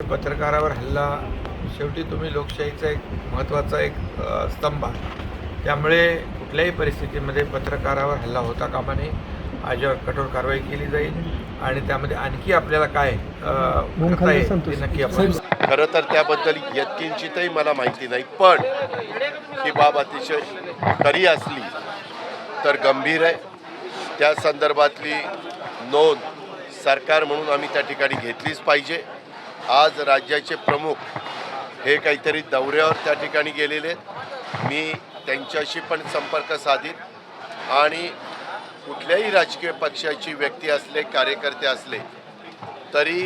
पत्रकारावर हल्ला. शेवटी तुम्ही लोकशाहीचा एक महत्त्वाचा एक स्तंभ आहात. त्यामुळे कुठल्याही परिस्थितीमध्ये पत्रकारावर हल्ला होता कामा नये. याच्यावर कठोर कारवाई केली जाईल आणि त्यामध्ये आणखी आपल्याला काय अ, करता येईल ते नक्की आपण खरं तर त्याबद्दल यत्किंचितही मला माहिती नाही पण ही बाब अतिशय खरी असली तर गंभीर आहे. त्या संदर्भातली नोंद सरकार म्हणून आम्ही त्या ठिकाणी घेतलीच पाहिजे. आज राज्याचे प्रमुख हे काहीतरी दौऱ्यावर त्या ठिकाणी गेलेले आहेत. मी त्यांच्याशी पण संपर्क साधीत आणि कुठल्याही राजकीय पक्षाची व्यक्ती असले कार्यकर्ते असले तरी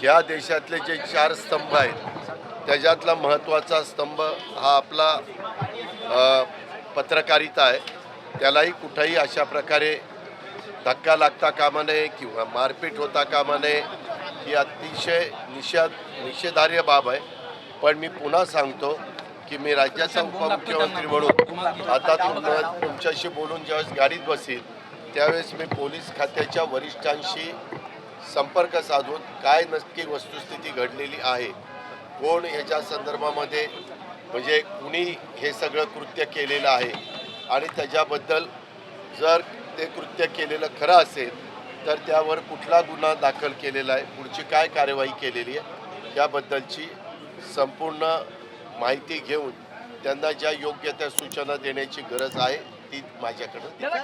ह्या देशातले जे चार स्तंभ आहेत त्याच्यातला महत्त्वाचा स्तंभ हा आपला पत्रकारिता आहे. त्यालाही कुठंही अशा प्रकारे धक्का लागता कामा नये किंवा मारपीट होता कामा नये. ही अतिशय निषेध निषेधार्ह बाब आहे. पण मी पुन्हा सांगतो की मी राज्याचा उपमुख्यमंत्री म्हणून आता तुम तुमच्याशी बोलून ज्यावेळेस गाडीत बसील त्यावेळेस मी पोलीस खात्याच्या वरिष्ठांशी संपर्क साधून काय नक्की वस्तुस्थिती घडलेली आहे कोण ह्याच्या संदर्भामध्ये म्हणजे कुणी हे सगळं कृत्य केलेलं आहे आणि त्याच्याबद्दल जर ते कृत्य केलेलं खरं असेल तर त्यावर कुठला गुन्हा दाखल केलेला आहे पुढची काय कार्यवाही केलेली आहे याबद्दलची संपूर्ण माहिती घेऊन त्यांना ज्या योग्य त्या सूचना देण्याची गरज आहे ती माझ्याकडं